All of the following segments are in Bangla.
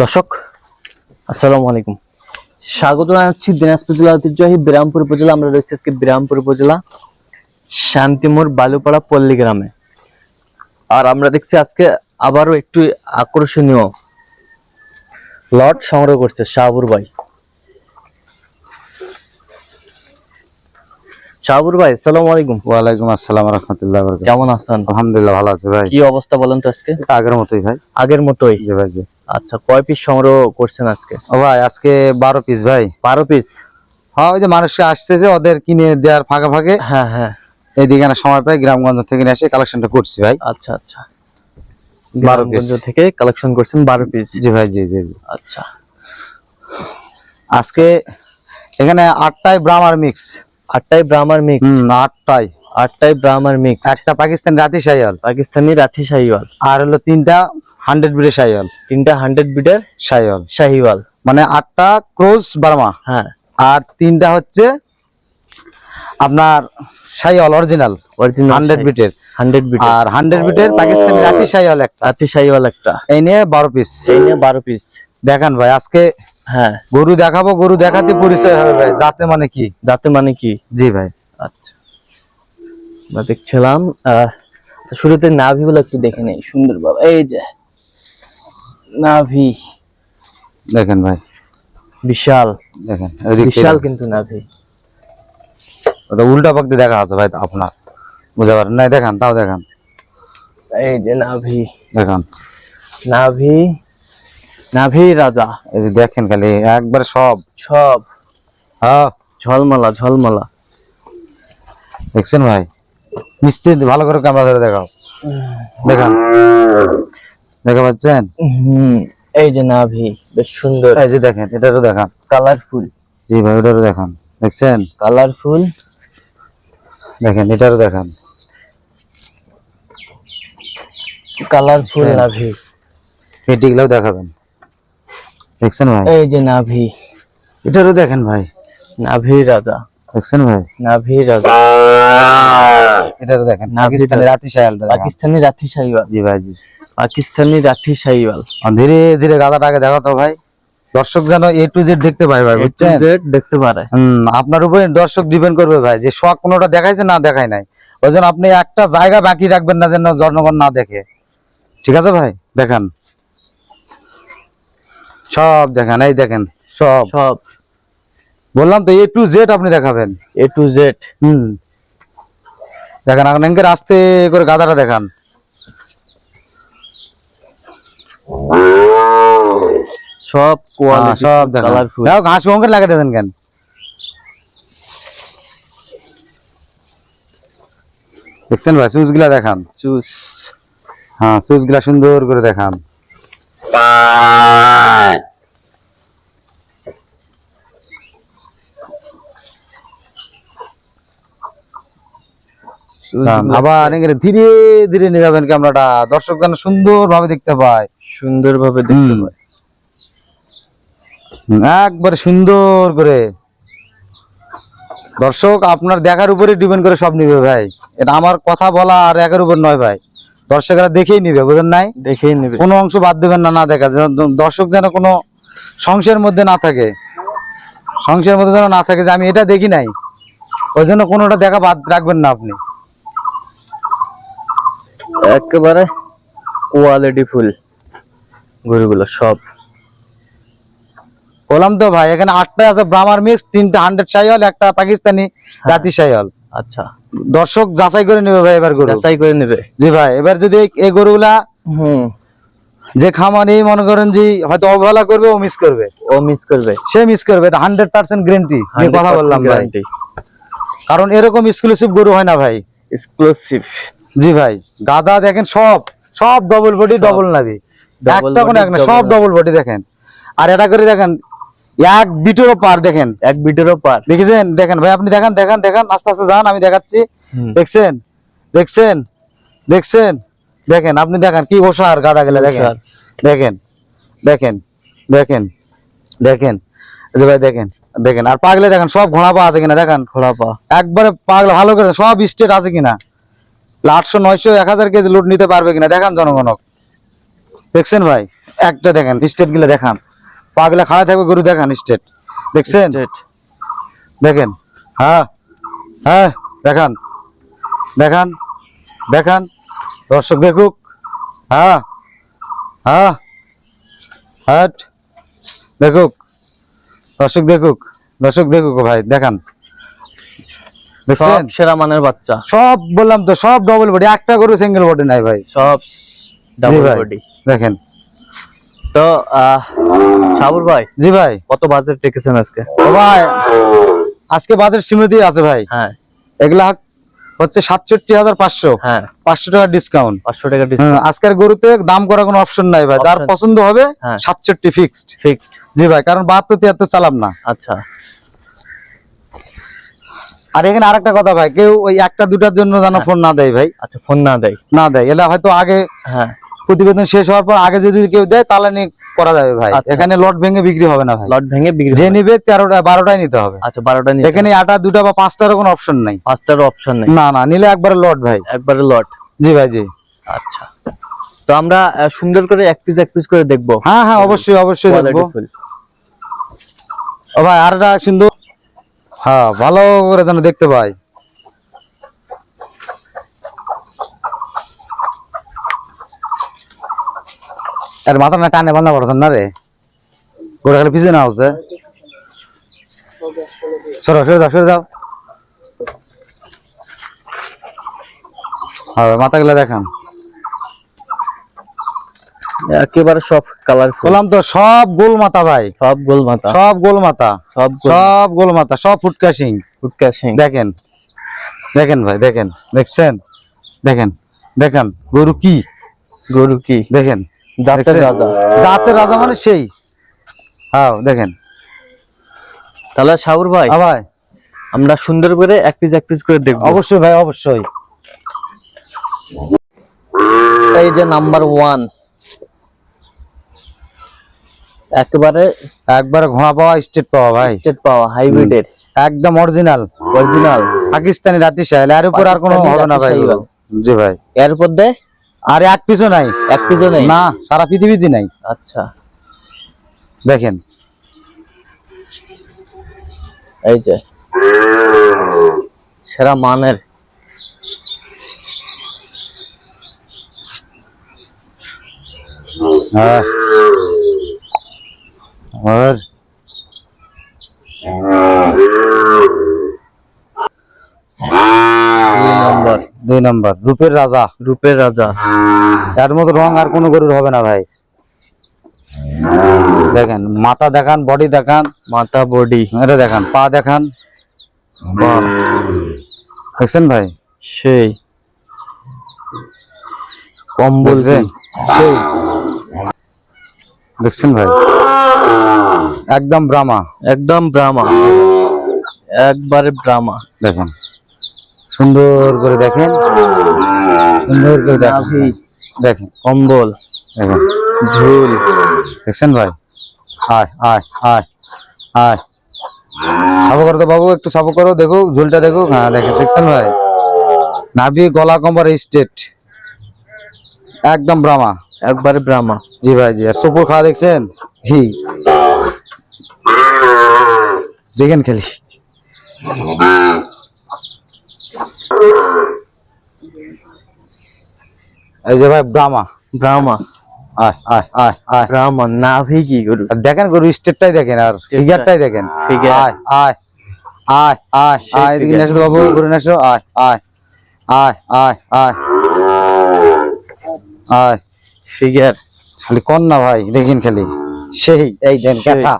দর্শক, আসসালামু আলাইকুম। স্বাগত জানাচ্ছি দিনাজপুর জেলা ঐতিহ্যবাহী বিরামপুর উপজেলা। আমরা রয়েছি আজকে বিরামপুর উপজেলা শান্তিমোর বালুপাড়া পল্লী গ্রামে। আর আমরা দেখছি আজকে আবারও একটু আকর্ষণীয় লট সংগ্রহ করছে শাহবুর ভাই। শাহবুর ভাই আসসালামু আলাইকুম। ওয়ালাইকুম আসসালাম রহমতুল্লাহ কেমন আছেন? আলহামদুলিল্লাহ ভালো আছে ভাই। কি অবস্থা বলেন তো আজকে? আগের মতোই ভাই। আগের মতোই? জি ভাই জি। আচ্ছা কয় পিস সংগ্রহ করছেন আজকে? ও ভাই আজকে বারো পিস ভাই। বারো পিস হ্যাঁ ওই যে মানুষকে আসছে যে ওদের কিনে দেওয়ার ফাঁকে ফাঁকে। হ্যাঁ হ্যাঁ। এইদিকে না সময় পাই গ্রামগঞ্জ থেকে নিয়ে এসে কালেকশনটা করছি ভাই। আচ্ছা আচ্ছা। বারো গ্রামগঞ্জ থেকে কালেকশন করছেন বারো পিস জি ভাই জি জি আচ্ছা। আজকে এখানে আটটাই ব্রাহ্মার মিক্স আটটাই ব্রাহ্মার মিক্স আটটাই আটটাই ব্রাহ্মার মিক্স একটা পাকিস্তানি রাতি সাইয়াল পাকিস্তানি রাথি শাহিওয়াল আর হলো তিনটা হান্ড্রেড বিডে সাইয়াল তিনটা হান্ড্রেড বিটের সাইয়াল শাহিওয়াল মানে আটটা ক্রোজ বার্মা। হ্যাঁ। আর তিনটা হচ্ছে আপনার সাইয়াল অরিজিনাল অরিজিনাল হান্ড্রেড বিটের হান্ড্রেড বিট আর হান্ড্রেড বিটের পাকিস্তানি রাতি সাইয়াল একটা। রাথি শাহিওয়াল একটা। এই নিয়ে বারো পিস এই নিয়ে বারো পিস দেখান ভাই আজকে হ্যাঁ। গরু দেখাবো গরু দেখাতে পরিচয় হবে ভাই। যাতে মানে কি? যাতে মানে কি? জি ভাই। আচ্ছা। আমরা দেখছিলাম শুরুতে নাভি গুলো একটু দেখে নেই সুন্দর বাবা। এই যে নাভি। দেখেন ভাই। বিশাল। দেখেন বিশাল কিন্তু নাভি। ওটা উল্টা পাক দেখা আছে ভাই আপনার। বুঝতে পারেন? না দেখান তাও দেখান। এই যে নাভি। দেখান। নাভি। নাভি রাজা। এই যে দেখেন খালি একবার সব। সব। হ্যাঁ। ঝলমলা ঝলমলা। দেখছেন ভাই? মিস্ত্রি ভালো করে ক্যামেরা ধরে দেখাও। দেখান। দেখা পাচ্ছেন? এই যে নাভি বেশ সুন্দর। এই যে দেখেন এটারও দেখান। কালারফুল। জি ভাই ওটারও দেখান। দেখছেন? কালারফুল। দেখেন এটারও দেখান। কালারফুল। নাভি। পেটিগুলোও দেখাবেন। দেখছেন ভাই? এই যে নাভি। এটারও দেখেন ভাই। নাভি রাজা। দেখছেন ভাই? নাভি রাজা। এটারও দেখেন। পাকিস্তানি রাতি পাকিস্তানি শাহিওয়াল জি ভাই জি। পাকিস্তানি শাহিওয়াল ধীরে ধীরে গাদাটাকে ভাই। দর্শক যেন এ টু জেড দেখতে পায় ভাই বুঝছেন? দেখতে পারে। আপনার উপরে দর্শক ডিপেন্ড করবে ভাই যে শখ কোনোটা দেখাইছে না দেখায় নাই। ওই জন্য আপনি একটা জায়গা বাকি রাখবেন না যেন জনগণ না দেখে। ঠিক আছে ভাই? দেখান। সব দেখান এই দেখেন সব। সব। বললাম তো এ টু জেড আপনি দেখাবেন। এ টু জেড হুম। দেখেন এখন এঙ্কের আস্তে করে গাদাটা দেখান। সব হ্যাঁ, কোয়ালিটি সব দেখান। কালারফুল দেখো ঘাস অঙ্কের লাগাই দেন কেন? দেখছেন ভাই সুইচগুলা দেখান। জুস হ্যাঁ সুইচগুলা সুন্দর করে দেখান। আবার ধীরে ধীরে নিয়ে যাবেন ক্যামেরাটা। দর্শক যেন সুন্দর ভাবে দেখতে পায়। সুন্দর ভাবে দেখতে। পারে একবারে সুন্দর করে। দর্শক আপনার দেখার উপরে ডিপেন্ড করে সব নিবে ভাই। এটা আমার কথা বলা আর একের উপর নয় ভাই। দর্শকরা দেখেই নিবে বুঝেন নাই? দেখেই নিবে। কোনো অংশ বাদ দেবেন না না দেখা দর্শক যেন কোনো সংশয়ের মধ্যে না থাকে। সংশয়ের মধ্যে যেন না থাকে যে আমি এটা দেখি নাই। ওই জন্য কোনোটা দেখা বাদ রাখবেন না আপনি। একেবারে কোয়ালিটি ফুল। গরুগুলো সব। বললাম তো ভাই এখানে আটটা আছে ব্রাহ্মার মিক্স তিনটা হান্ড্রেড সাইহল একটা পাকিস্তানি রাতি সাইহল আচ্ছা। দর্শক যাচাই করে নেবে ভাই এবার গরু। যাচাই করে নেবে। জি ভাই এবার যদি এই- গরুগুলা হুম। যে খামারি মনে করেন যে হয়তো অবহেলা করবে ও মিস করবে। ও মিস করবে। সে মিস করবে এটা হান্ড্রেড পার্সেন্ট গ্যারেন্টি আমি কথা বললাম ভাই। কারণ এরকম এক্সক্লুসিভ গরু হয় না ভাই। এক্সক্লুসিভ জি ভাই গাদা দেখেন সব সব ডবল বডি ডবল নাবি Double একটা কোনো এক না সব নাভি। ডবল বডি দেখেন। আর এটা করে দেখেন এক বিটেরও পার দেখেন। এক বিটেরও পার। দেখেছেন? দেখেন ভাই আপনি দেখান দেখান দেখান আস্তে আস্তে যান আমি দেখাচ্ছি। দেখছেন? দেখছেন? দেখছেন? দেখেন আপনি দেখেন কি ওষার গাদা গেলে দেখেন। দেখেন দেখেন দেখেন দেখেন। এই যে ভাই দেখেন দেখেন। আর পাগলে দেখেন সব ঘোড়া পা আছে কিনা দেখেন। খোলা পা। একবারে পাগলা ভালো করে সব স্টেট আছে কিনা। আটশো নয়শো এক হাজার কেজি লুট নিতে পারবে কিনা দেখান জনগণক। দেখছেন ভাই? একটা দেখেন স্টেটগুলো দেখান। পা গুলা খাড়া থাকবে গরু দেখান স্টেট দেখছেন। দেখেন? হ্যাঁ হ্যাঁ দেখান। দেখান দেখান। দর্শক দেখুক। হ্যাঁ হ্যাঁ হাট। দেখুক। দর্শক দেখুক। দর্শক দেখুক ভাই দেখান। দেখছেন? সেরা মানের বাচ্চা। সব বললাম তো সব ডবল বডি একটা গরু সিঙ্গেল বডি নাই ভাই। সব ডাবল। বডি দেখেন। তো সাবুর ভাই জি ভাই। কত বাজেট রেখেছেন আজকে? ভাই আজকে বাজার সীমিত আছে ভাই। হ্যাঁ। এগুলা হচ্ছে সাতষট্টি হাজার পাঁচশো। হ্যাঁ। পাঁচশো টাকা ডিসকাউন্ট পাঁচশো টাকা আজকের গরুতে দাম করার কোনো অপশন নাই ভাই। যার পছন্দ হবে হ্যাঁ। সাতষট্টি ফিক্সড ফিক্সড জি ভাই কারণ বাহাত্তর তিয়াত্তর চালাম না। আচ্ছা। আর এখানে আরেকটা কথা ভাই কেউ ওই একটা দুটার জন্য যেন ফোন না দেয় ভাই। আচ্ছা ফোন না দেয়। না দেয় এলা হয়তো আগে হ্যাঁ। প্রতিবেদন শেষ হওয়ার পর আগে যদি কেউ দেয় তাহলে নিয়ে করা যাবে ভাই। আচ্ছা। এখানে লট ভেঙে বিক্রি হবে না ভাই। লট ভেঙে বিক্রি যে। নিবে তেরোটা বারোটাই নিতে হবে। আচ্ছা বারোটা নিয়ে এখানে আটা দুটা বা পাঁচটারও কোনো অপশন নাই। পাঁচটার অপশন নেই। না না নিলে একবারে লট ভাই। একবারে লট। জি ভাই জি। আচ্ছা। তো আমরা সুন্দর করে এক পিস এক পিস করে দেখব। হ্যাঁ হ্যাঁ অবশ্যই অবশ্যই দেখব। ও ভাই আর একটা সুন্দর। হ্যাঁ ভালো করে যেন দেখতে পাই। আর মাথা না টানে বান্ধা পড়ছেন না রে? গোড়া খালি পিছিয়ে না হচ্ছে সরো সরে যাও সরে যাও। হ্যাঁ মাথা গুলা দেখান। একেবারে সব কালারফুল বললাম তো সব গোল মাথা ভাই। সব গোল মাথা। সব গোল মাথা। সব সব গোল মাথা সব ফুটকাশিং ফুটকা সিং দেখেন দেখেন ভাই দেখেন দেখছেন? দেখেন দেখেন গরু কি? গরু কি? দেখেন। জাতের রাজা। জাতের রাজা মানে সেই। হ্যাঁ দেখেন। তাহলে সাউর ভাই হ্যাঁ ভাই। আমরা সুন্দর করে এক পিস এক পিস করে দেখব। অবশ্যই ভাই অবশ্যই। এই যে নাম্বার ওয়ান একেবারে একবারে ঘোড়া পাওয়া স্টেট পাওয়া ভাই। স্টেট পাওয়া হাইব্রিডের। একদম অরিজিনাল অরিজিনাল পাকিস্তানি রাতি শাইল এর উপর আর কোনো হবে না ভাই। জি ভাই। এর মধ্যে আর এক পিছু নাই। এক পিসও নাই? না সারা পৃথিবীতে নাই। আচ্ছা। দেখেন। এই যে। সেরা মানের। হ্যাঁ। আর? দুই নম্বর? দুই নম্বর। রূপের রাজা। রূপের রাজা। এর মতো রং আর কোনো গরুর হবে না ভাই। দেখেন মাথা দেখান বডি দেখান। মাথা বডি এটা দেখান পা দেখান। দেখছেন ভাই? সেই। কম্বল দেখছেন? সেই। দেখছেন ভাই? একদম ব্রাহ্মা। একদম ব্রাহ্মা। একবারে ব্রাহ্মা। দেখেন। সুন্দর করে দেখেন। সুন্দর করে দেখেন। দেখেন কম্বল দেখেন ঝুল। দেখছেন ভাই? আয় আয় আয় আয়। সাবো করো তো বাবু একটু সাবো করো দেখো ঝুলটা দেখো। হ্যাঁ দেখেন দেখছেন ভাই? নাভি গলা কম্বর স্টেট। একদম ব্রাহ্মা। একবারে ব্রাহ্মা। জি ভাই জি। আর সুপুর খাওয়া দেখছেন? হি। দেখেন খালি। এই যে ভাই ব্রাহ্মা। ব্রাহ্মা। আয় আয় আয় আয়। ব্রাহ্মা নাভি কি গরু দেখেন গরু স্টেটটাই দেখেন আর ফিগারটাই দেখেন। আয় আয় আয় এদিকে বাবু আয় আয় আয় আয় ফিগার খালি কন না ভাই দেখেন খালি। সেই এই দেন কথা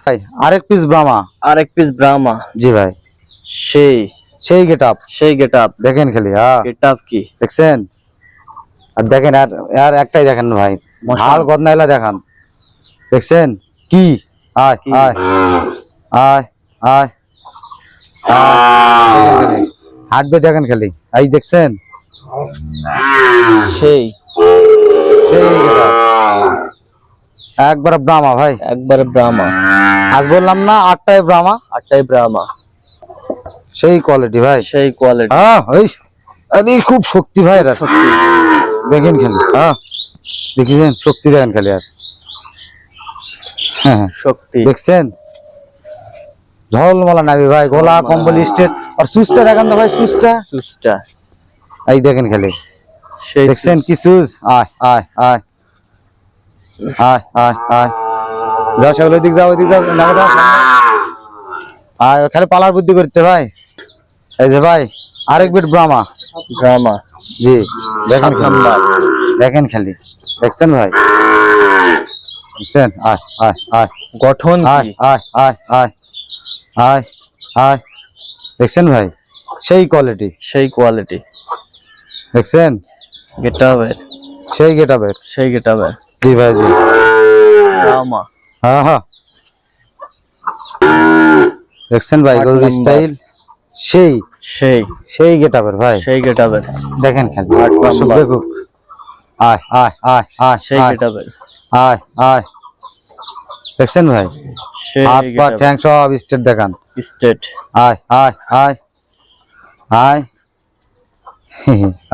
ভাই আরেক পিস ব্রাহ্মা আর এক পিস ব্রাহ্মা জি ভাই। সেই। সেই গেট আপ সেই গেট আপ দেখেন খালি হ্যাঁ। গেট আপ কি? দেখছেন? আর দেখেন আর আর একটাই দেখেন ভাই। হাল গদনাইলা দেখান। দেখছেন? কি? আয় আয়। আয় আয়। হাঁটবে দেখেন খালি। এই দেখছেন? সেই। সেই একবার ব্রাহ্মা ভাই। একবারে ব্রাহ্মা আজ বললাম না আটটায় ব্রাহ্মা আটটাই ব্রাহ্মা সেই কোয়ালিটি ভাই। সেই কোয়ালিটি হ্যাঁ ওই আরে খুব শক্তি ভাই এরা। দেখেন খালি। হ্যাঁ দেখেছেন? শক্তি দেখেন খালি আর। হ্যাঁ শক্তি। দেখছেন? ঝলমলা নাবি ভাই গলা কম্বল স্টেট। আর সুসটা দেখেন তো ভাই সুসটা সুসটা এই দেখেন খালি। সেই দেখছেন কি সুস আয় আয় আয়। আয় আয় আয়। যাও সেগুলো দিক যাও ওইদিক যাও না আয় খালি পালার বুদ্ধি করছে ভাই। এই যে ভাই আরেক বিট ব্রাহ্মা ড্রামা জি দেখেন। নাম্বার দেখেন খালি। দেখছেন ভাই? দেখছেন? আয় আয় আয়। গঠন আয় কি? আয় আয় আয় আয়। আয় দেখছেন ভাই? সেই কোয়ালিটি সেই কোয়ালিটি দেখছেন? গেটাবের সেই গেটাবের সেই গেটাবের জি ভাই জি। ড্রামা হ্যাঁ হ্যাঁ। দেখছেন ভাই গরুর স্টাইল সেই সেই। সেই গেটাবের ভাই। সেই গেটাবের দেখেন খালি। দর্শক দেখুক আয় আয় আয় আয় সেই গেটাবের আয় আয়। দেখছেন ভাই? হাত পা ঠ্যাং সব স্টেট দেখান। স্টেট। আয় আয় আয়। আয়।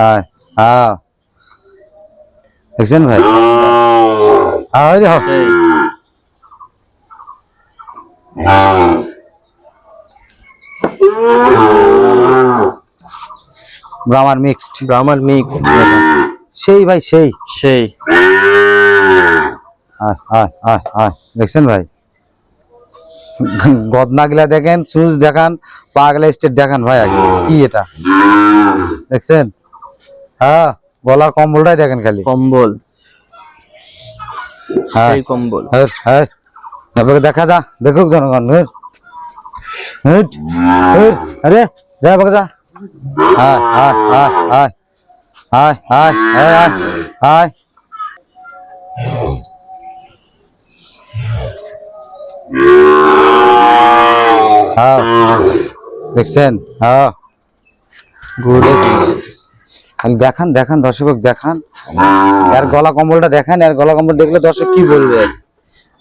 আয় আয় দেখছেন ভাই? আয় রে, হ। সেই। ব্রাহ্মার মিক্সড ব্রাহ্মার মিক্সড সেই ভাই সেই। সেই। আয় আয় আয় আয়। দেখছেন ভাই? গদনা গিলা দেখেন সুজ দেখান পাগলা স্টেট দেখান ভাই আগে। কি এটা? দেখছেন? হ্যাঁ গলার কম্বলটাই দেখেন খালি। কম্বল। হ্যাঁ। কম্বল। হ্যাঁ হ্যাঁ। তারপরে দেখা যা, দেখুক জনগণ আরে, যা বাবা, যা। হ্যাঁ দেখছেন? হ্যাঁ দেখান দেখান, দর্শক, দেখান। আর গলা কম্বলটা দেখান, আর গলা কম্বল দেখলে দর্শক কি বলবে?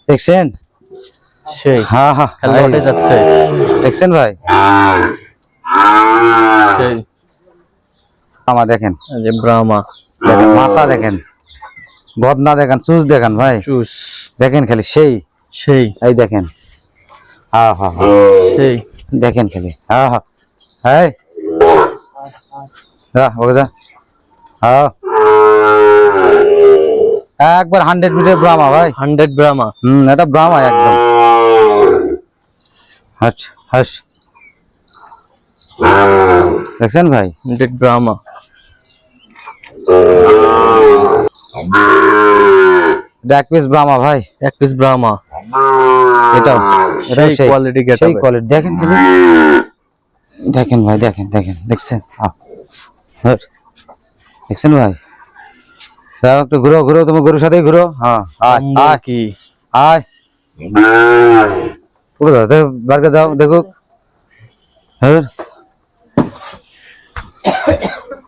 দেখছেন? সেই। হ্যাঁ হ্যাঁ খেলা উঠে যাচ্ছে। দেখছেন ভাই? সেই। আমার দেখেন। যে ব্রাহ্মা। দেখেন মাথা দেখেন বদনা দেখেন চুজ দেখেন ভাই। চুস দেখেন খালি সেই। সেই। এই দেখেন। হ্যাঁ হ্যাঁ সেই। দেখেন খালি। হ্যাঁ হ্যাঁ হ্যাঁ যা ওকে যা। হ্যাঁ একবার হান্ড্রেড মিটার ব্রাহ্মা ভাই। হান্ড্রেড ব্রাহ্মা। হুম এটা ব্রাহ্মা একদম। হাস হাস। দেখছেন ভাই? এটা এক পিস ব্রাহ্মা ভাই এক পিস ব্রাহ্মা এটাও এটাও সেই কোয়ালিটি গেট সেই কোয়ালিটি দেখেন খালি দেখেন ভাই দেখেন দেখেন দেখছেন। দেখছেন ভাই? দাও একটু ঘুরো ঘুরো তুমি গরুর সাথেই ঘুরো। হ্যাঁ আয় আয়। কি? আয়। পুরো দাও দে, বার দাও দেখুক হ্যাঁ।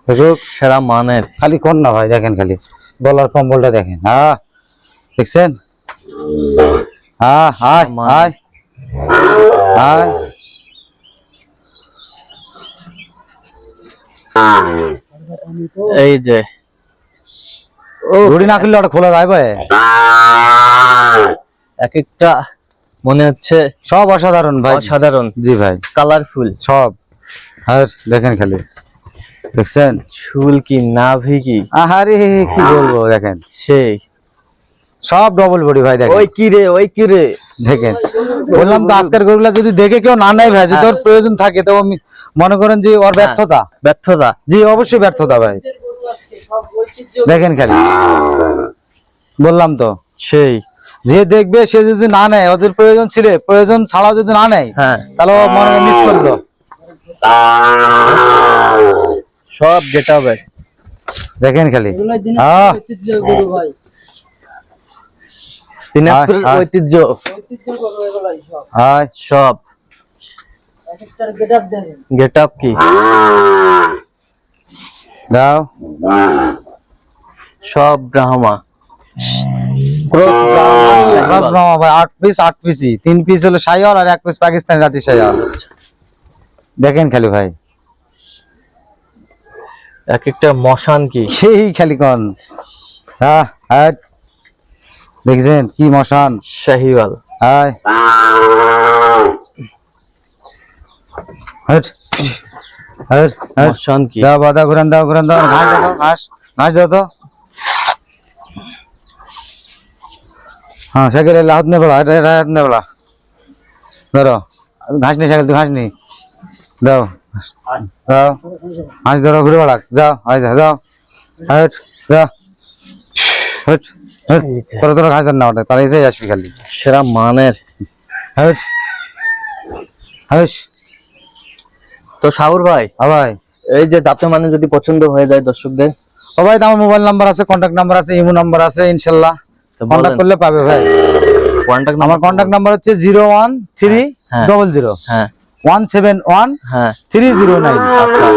দেখুক সেরা মানের। খালি কোন না ভাই দেখেন খালি। গলার কম্বলটা দেখেন। হ্যাঁ দেখছেন? হ্যাঁ মান। আয়। আয়। এই যে। রুটি না খুললে ওটা খোলা যায় ভাই এক একটা মনে হচ্ছে সব অসাধারণ ভাই। অসাধারণ। জি ভাই। কালারফুল। সব। আর দেখেন খালি। দেখছেন? চুল কি নাভি কি? আহারে কি বলব দেখেন। সেই। সব ডবল বডি ভাই দেখেন। ওই কি রে ওই কি রে? দেখেন। বললাম তো আজকের গরুগুলা যদি দেখে কেউ না নাই ভাই যদি ওর প্রয়োজন থাকে তো আমি মনে করেন যে ওর ব্যর্থতা। ব্যর্থতা। জি অবশ্যই ব্যর্থতা ভাই। দেখেন খালি। বললাম তো। সেই। যে দেখবে সে যদি না নেয় ওদের প্রয়োজন ছিল প্রয়োজন ছাড়া যদি না নেয় হ্যাঁ। তাহলে ও মনে মিস করল। সব গেট হবে দেখেন খালি। দিনাজপুরের। ঐতিহ্য। আয় সব। গেট আপ কি? দাও। সব ব্রাহ্মা ব্রাহ্মা ভাই পিস পিসই হলো আর এক পিস পাকিস্তানি রাতি সাইয়াল দেখেন খালি ভাই। এক একটা মশান কি? সেই খালি কন। হ্যাঁ হ্যাঁ। দেখছেন কি মশান? Sahiwal. High hot. Hot hot. মশান কি? দাও বাদা ঘুরান দাও ঘুরান দাও। ঘাস দাও ঘাস ঘাস দাও তো। হ্যাঁ সাইকেল এলে হাত নে বলা এটা হাত নে বলা ধরো ঘাস নেই সাইকেল তুই ঘাস নেই দাও। দাও। ঘাস ধরো ঘুরে বেড়া যাও আয় যাও যাও। হট যাও হট হট। এই যে, তোরা তোরা ঘাস ধর না ওটা এসে আসবি খালি। সেরা মানের। হট। হস তো সাগর ভাই আবাই এই যে জাতীয় মানে যদি পছন্দ হয়ে যায় দর্শকদের? ও ভাই তো আমার মোবাইল নাম্বার আছে কন্ট্যাক্ট নাম্বার আছে ইমো নাম্বার আছে ইনশাল্লাহ। কন্ট্যাক্ট করলে পাবে ভাই। কন্টাক্ট আমার কন্ট্যাক্ট নাম্বার হচ্ছে জিরো ওয়ান থ্রি হ্যাঁ। Double zero. হ্যাঁ। ওয়ান সেভেন ওয়ান হ্যাঁ। Three zero nine. আচ্ছা।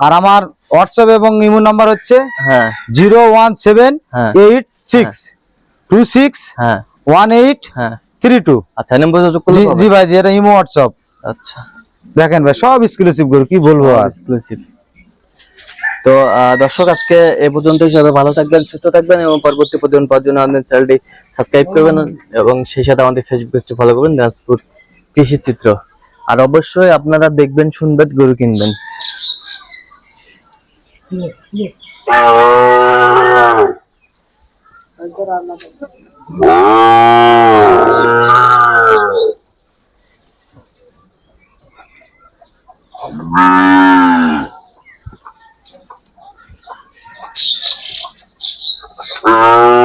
আর আমার হোয়াটসঅ্যাপ এবং ইমো নাম্বার হচ্ছে হ্যাঁ। জিরো ওয়ান সেভেন হ্যাঁ। এইট সিক্স টু সিক্স হ্যাঁ। ওয়ান এইট হ্যাঁ। Three two. আচ্ছা নম্বরে জি ভাই জি এটা ইমো হোয়াটসঅ্যাপ। আচ্ছা। দেখেন ভাই সব এক্সক্লুসিভ গরু কি বলব আর? এক্সক্লুসিভ তো দর্শক, আজকে এ পর্যন্ত সবাই ভালো থাকবেন, সুস্থ থাকবেন এবং পরবর্তী প্রতিদিন পাওয়ার জন্য আমাদের চ্যানেলটি সাবস্ক্রাইব করবেন এবং সেই সাথে আমাদের ফেসবুক পেজটি ফলো করবেন, দিনাজপুর কৃষি চিত্র। আর অবশ্যই আপনারা দেখবেন, শুনবেন, গরু কিনবেন। Ah! Ah.